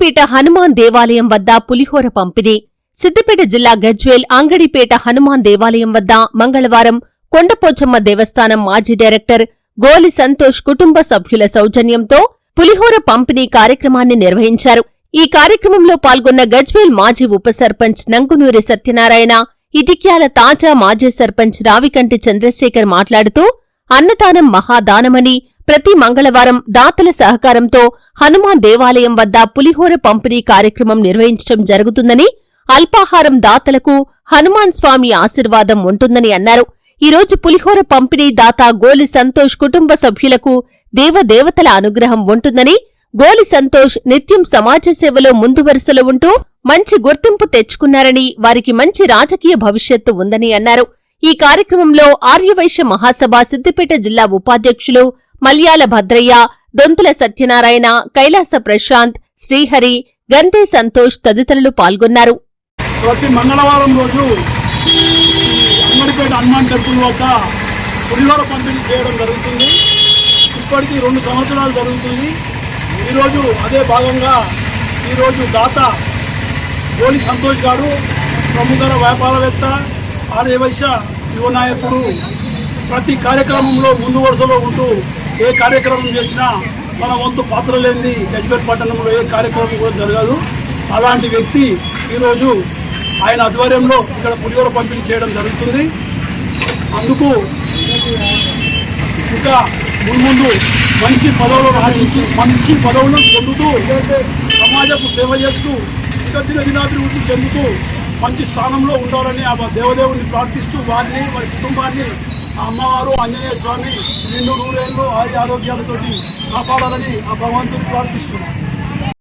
అంగడిపేట హనుమాన్ దేవాలయం వద్ద పులిహోర పంపిణీ. సిద్దిపేట జిల్లా గజ్వేల్ అంగడిపేట హనుమాన్ దేవాలయం వద్ద మంగళవారం కొండపోచమ్మ దేవస్థానం మాజీ డైరెక్టర్ గోలి సంతోష్ కుటుంబ సభ్యుల సౌజన్యంతో పులిహోర పంపిణీ కార్యక్రమాన్ని నిర్వహించారు. ఈ కార్యక్రమంలో పాల్గొన్న గజ్వేల్ మాజీ ఉప సర్పంచ్ నంగునూరి సత్యనారాయణ ఇటిక్యాల తాజా మాజీ సర్పంచ్ రావికంటి చంద్రశేఖర్ మాట్లాడుతూ అన్నదానం మహాదానమని ప్రతి మంగళవారం దాతల సహకారంతో హనుమాన్ దేవాలయం వద్ద పులిహోర పంపిణీ కార్యక్రమం నిర్వహించడం జరుగుతుందని అల్పాహారం దాతలకు హనుమాన్ స్వామి ఆశీర్వాదం ఉంటుందని అన్నారు. ఈరోజు పులిహోర పంపిణీ దాత గోలి సంతోష్ కుటుంబ సభ్యులకు దేవదేవతల అనుగ్రహం ఉంటుందని గోలి సంతోష్ నిత్యం సమాజ సేవలో ముందు వరుసలో ఉంటూ మంచి గుర్తింపు తెచ్చుకున్నారని వారికి మంచి రాజకీయ భవిష్యత్తు ఉందని అన్నారు. ఈ కార్యక్రమంలో ఆర్యవైశ్య మహాసభ సిద్దిపేట జిల్లా ఉపాధ్యక్షులు మల్యాల భద్రయ్య దొంతుల సత్యనారాయణ కైలాస ప్రశాంత్ శ్రీహరి గంతే సంతోష్ తదితరులు పాల్గొన్నారు. ప్రతి మంగళవారం రోజు ఈ అంగడిపేట హనుమాన్ టెంపుల్ వద్ద పులిహోర పంపిణీ చేయడం జరుగుతుంది. ఇప్పటికీ రెండు సంవత్సరాలు జరుగుతుంది. ఈరోజు అదే భాగంగా ఈరోజు దాత గోలి సంతోష్ గారు ప్రముఖ వ్యాపారవేత్త ఆర్యవైశ్య యువ నాయకుడు ప్రతి కార్యక్రమంలో ముందు వరుసలో ఉంటూ ఏ కార్యక్రమం చేసినా మన వంతు పాత్ర లేని గజ్పేట్ పట్టణంలో ఏ కార్యక్రమం కూడా జరగదు. అలాంటి వ్యక్తి ఈరోజు ఆయన ఆధ్వర్యంలో ఇక్కడ పులిహోర పంపిణీ చేయడం జరుగుతుంది. అందుకు ఇంకా ముందు మంచి పదవులను ఆశించి మంచి పదవులను పొందుతూ సమాజపు సేవ చేస్తూ ఇంకా దినదినాభివృద్ధి చెందుతూ మంచి స్థానంలో ఉండాలని ఆ దేవదేవుని ప్రార్థిస్తూ వారిని వారి కుటుంబాన్ని ఆ అమ్మవారు ఆంజనేయ స్వామి నిండు నూరేళ్ళు ఆరోగ్యాలతోటి కాపాడాలని ఆ భగవంతుని ప్రార్థిస్తున్నాను